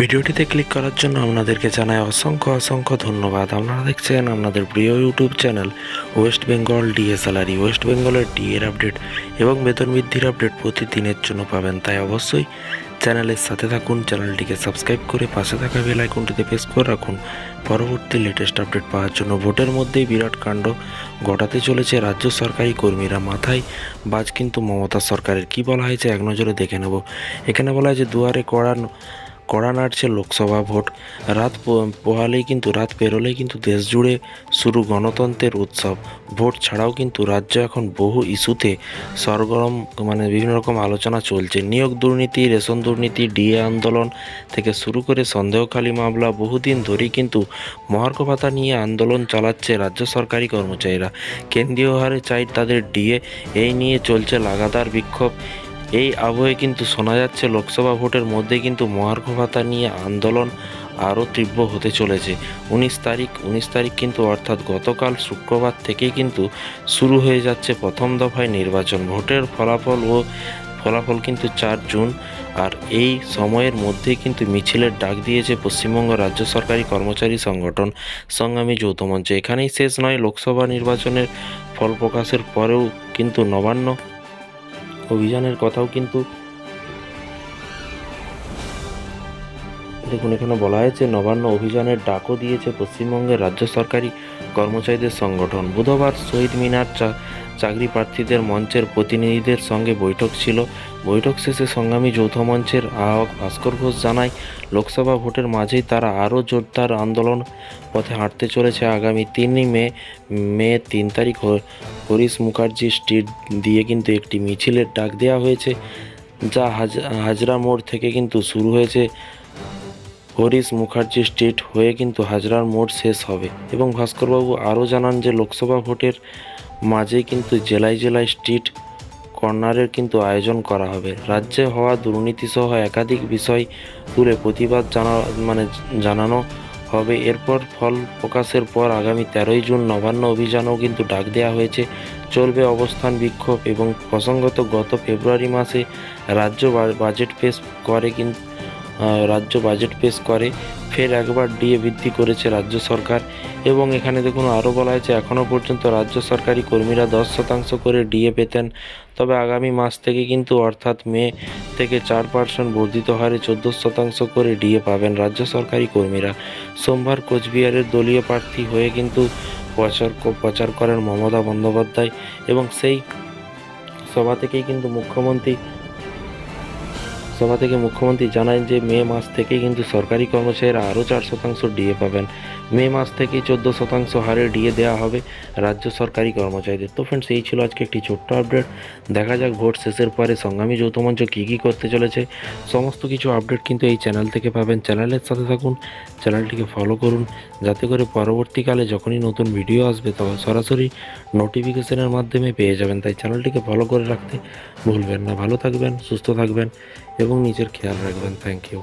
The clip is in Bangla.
ভিডিওটিতে ক্লিক করার জন্য আপনাদেরকে জানাই অসংখ্য অসংখ্য ধন্যবাদ। আপনারা দেখছেন আপনাদের প্রিয় YouTube channel West Bengal DA salary West বেঙ্গলের ডিএর আপডেট এবং বেতন বৃদ্ধির আপডেট প্রতিদিনের জন্য পাবেন। তাই অবশ্যই চ্যানেলের সাথে থাকুন, চ্যানেলটিকে সাবস্ক্রাইব করে পাশে থাকা বেল আইকনটিতে প্রেস করে রাখুন। পরবর্তী লেটেস্ট আপডেট পাওয়ার জন্য ভোটের মধ্যেই বিরাট কাণ্ড ঘটাতে চলেছে রাজ্য সরকারি কর্মীরা। মাথায় বাজ কিন্তু মমতা সরকারের। কি বলা হয়েছে? এক নজরে দেখে নেব। এখানে বলা হয়েছে, দুয়ারে কড়ানো কড়া নাড়ছে লোকসভা ভোট, রাত পোহালেই কিন্তু, রাত পেরোলেই কিন্তু দেশ জুড়ে শুরু গণতন্ত্রের উৎসব। ভোট ছাড়াও কিন্তু রাজ্য এখন বহু ইস্যুতে সরগরম মানে বিভিন্ন রকম আলোচনা চলছে। নিয়োগ দুর্নীতি, রেশন দুর্নীতি, ডিএ আন্দোলন থেকে শুরু করে সন্দেহখালী মামলা, বহুদিন ধরেই কিন্তু মহার্ঘ ভাতা নিয়ে আন্দোলন চালাচ্ছে রাজ্য সরকারি কর্মচারীরা। কেন্দ্রীয় হারে চাই তাদের ডিএ, এই নিয়ে চলছে লাগাতার বিক্ষোভ। এই আবহে কিন্তু শোনা যাচ্ছে লোকসভা ভোটের মধ্যে কিন্তু মহার্ঘ ভাতা নিয়ে আন্দোলন আরও তীব্র হতে চলেছে। উনিশ তারিখ উনিশ তারিখ কিন্তু অর্থাৎ গতকাল শুক্রবার থেকেই কিন্তু শুরু হয়ে যাচ্ছে প্রথম দফায় নির্বাচন। ভোটের ফলাফল ও ফলাফল কিন্তু চার জুন আর এই সময়ের মধ্যে কিন্তু মিছিলের ডাক দিয়েছে পশ্চিমবঙ্গ রাজ্য সরকারি কর্মচারী সংগঠন সংগ্রামী যৌথ মঞ্চ। এখানেই শেষ নয়, লোকসভা নির্বাচনের ফল প্রকাশের পরেও কিন্তু নবান্ন অভিযানের কথাও কিন্তু দেখুন, এখানে বলা হয়েছে, নবান্ন অভিযানের ডাকও দিয়েছে পশ্চিমবঙ্গের রাজ্য সরকারি কর্মচারীদের সংগঠন। বুধবার শহীদ মিনার চাকরি প্রার্থীদের মঞ্চের প্রতিনিধিদের সঙ্গে বৈঠক ছিল। বৈঠক শেষে সংগ্রামী যৌথ মঞ্চের আহ্বায়ক ভাস্কর ঘোষ জানায়, লোকসভা ভোটের মাঝেই তারা আরও জোরদার আন্দোলন পথে হাঁটতে চলেছে। আগামী তিনই মে মে তিন তারিখ হরিশ মুখার্জি স্ট্রিট দিয়ে কিন্তু একটি মিছিলের ডাক দেওয়া হয়েছে, যা হাজ- হাজরা মোড় থেকে কিন্তু শুরু হয়েছে। হরিশ মুখার্জি স্ট্রিট হয়ে কিন্তু হাজরার মোড় শেষ হবে এবং ভাস্করবাবু আরও জানান যে লোকসভা ভোটের মাঝে কিন্তু জেলায় জেলায় স্ট্রিট কর্নারের কিন্তু আয়োজন করা হবে। রাজ্যে হওয়া দুর্নীতিসহ একাধিক বিষয় তুলে প্রতিবাদ জানা মানে জানানো হবে। এরপর ফল প্রকাশের পর আগামী তেরোই জুন নবান্ন অভিযানও কিন্তু ডাক দেওয়া হয়েছে। চলবে অবস্থান বিক্ষোভ এবং প্রসঙ্গত গত ফেব্রুয়ারি মাসে রাজ্য বাজেট পেশ করে কিন্তু রাজ্য বাজেট পেশ করে, ফের একবার ডিএ বৃদ্ধি করেছে রাজ্য সরকার। এবং এখানে দেখুন, আরও বলা হয়েছে, এখনও পর্যন্ত রাজ্য সরকারি কর্মীরা দশ শতাংশ করে ডিএ পেতেন। তবে আগামী মাস থেকে কিন্তু, অর্থাৎ মে থেকে চার পার্সেন্ট বর্ধিত হারে চোদ্দ শতাংশ করে ডিএ পাবেন রাজ্য সরকারি কর্মীরা। সোমবার কোচবিহারের দলীয় প্রার্থী হয়ে কিন্তু প্রচার প্রচার করেন মমতা বন্দ্যোপাধ্যায়। এবং সেই সভা থেকেই কিন্তু মুখ্যমন্ত্রী সভা থেকে মুখ্যমন্ত্রী জানায় যে মে মাস থেকে কিন্তু সরকারি কর্মচারীরা আরও চার শতাংশ ডিএ পাবেন। মে মাস থেকে চোদ্দ শতাংশ হারে ডিএ দেওয়া হবে রাজ্য সরকারি কর্মচারীদের। তো ফ্রেন্ডস এই ছিল আজকে একটি ছোট্ট আপডেট দেখা যাক ভোট শেষের পরে সংগ্রামী যৌথ মঞ্চ কী কী করতে চলেছে। সমস্ত কিছু আপডেট কিন্তু এই চ্যানেল থেকে পাবেন। চ্যানেলের সাথে থাকুন চ্যানেলটিকে ফলো করুন, যাতে করে পরবর্তীকালে যখনই নতুন ভিডিও আসবে তখন সরাসরি নোটিফিকেশনের মাধ্যমে পেয়ে যাবেন। তাই চ্যানেলটিকে ফলো করে রাখতে ভুলবেন না। ভালো থাকবেন, সুস্থ থাকবেন এবং নিজের খেয়াল রাখবেন। Thank you